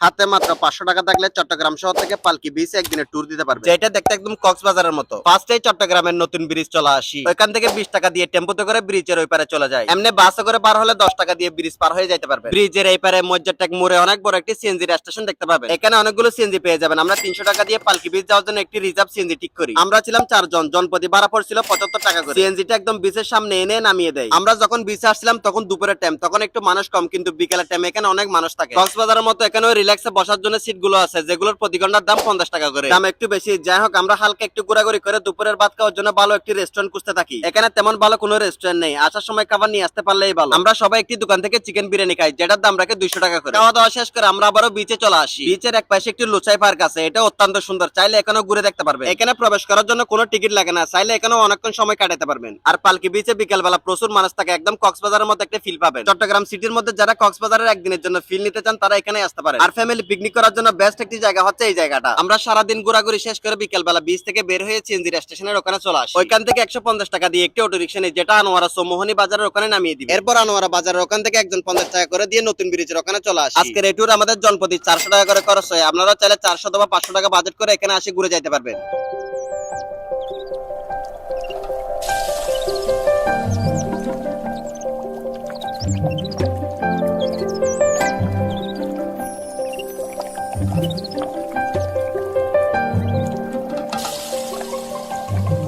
হাতে মাত্র পাঁচশো টাকা থাকলে চট্টগ্রাম শহর থেকে পালকি বিচ একদিনের ট্যুর দিতে পারবে। যেটা দেখতে একদম কক্সবাজারের মতো। ফার্স্টে চট্টগ্রামের নতুন ব্রিজ চলে আসি। ওইখান থেকে বিশ টাকা দিয়ে টেম্পোতে করে ব্রিজের ওই পারে চলে যায়। এমনি বাসে করে পার হলে দশ টাকা দিয়ে ব্রিজ পার হয়ে যেতে পারবে ব্রিজের এই পারে মজ্জারটেক মোড়ে অনেক বড় একটি সিএনজি স্টেশন দেখতে পাবেন। এখানে অনেকগুলো সিএনজি পেয়ে যাবেন। আমরা তিনশো টাকা দিয়ে পালকি বিচ যাওয়ার জন্য একটি রিজার্ভ সিএনজি ঠিক করি। আমরা ছিলাম চারজন। জনপ্রতি ভাড়া পড়ছিল পঁচাত্তর টাকা করে। সিএনজিটা একদম বিচের সামনে এনে নামিয়ে দেয়। আমরা যখন বিচে আসছিলাম, তখন দুপুরের টাইম তখন একটু মানুষ কম, কিন্তু বিকেলের টাইম এখানে অনেক মানুষ থাকে। কক্সবাজারের মতো এখানেও রিল্যাক্সে বসার জন্য সিটগুলো আছে যেগুলোর প্রতি ঘণ্টার দাম পঞ্চাশ টাকা করে। দাম একটু বেশি। যাই হোক আমরা হালকা একটু ঘোরাঘুরি করে দুপুরের ভাত খাওয়ার জন্য ভালো একটি রেস্টুরেন্ট খুঁজতে থাকি। এখানে তেমন ভালো কোনো রেস্টুরেন্ট নেই। আসার সময় খাবার নিয়ে আসতে পারলেই ভালো। আমরা সবাই একটি দোকান থেকে চিকেন বিরিয়ানি খাই যেটার দাম রাখে দুইশো টাকা করে। খাওয়া দাওয়া শেষ করে আমরা আবারও বিচে চলে আসি। বিচের এক পাশে একটি লুচাই পার্ক আছে এটা অত্যন্ত সুন্দর। চাইলে এখানেও ঘুরে দেখতে পারবে এখানে প্রবেশ করার জন্য কোনো টিকিট লাগে না। চাইলে এখানেও অনেকক্ষণ সময় কাটাতে পারবেন। আর পালকি বিচে বিকেল বেলা প্রচুর মানুষ থাকে একদম কক্সবাজারের মধ্যে একটা ফিল পাবেন। চট্টগ্রাম সিটির মধ্যে যারা কক্সবাজারের একদিনের জন্য ফিল নিতে চান তারা এখানে আসতে পারে আর ফ্যামিলি পিকনিক করার জন্য বেস্ট একটি জায়গা হচ্ছে এই জায়গাটা। আমরা সারাদিন ঘোরাঘুরি শেষ করে বিকেল বেলা বিচ থেকে বের হয়ে চিনজির স্টেশনের ওখানে চলে আসি। ওইখান থেকে একশো পঞ্চাশ টাকা দিয়ে একটি অটো রিক্সা নেই যেটা আনোয়ারা সোমোহনী বাজারের ওখানে নামিয়ে দিবে। এরপর আনোয়ারা বাজারের ওখান থেকে একজন পঞ্চাশ টাকা করে দিয়ে নতুন ব্রিজের ওখানে চলে আসি। আজকের এই ট্যুর আমাদের জনপ্রতি চারশো টাকা করে খরচ হয়। আপনারা চাইলে চারশো বা পাঁচশো টাকা বাজেট করে এখানে আসি ঘুরে যাইতে পারবেন। Música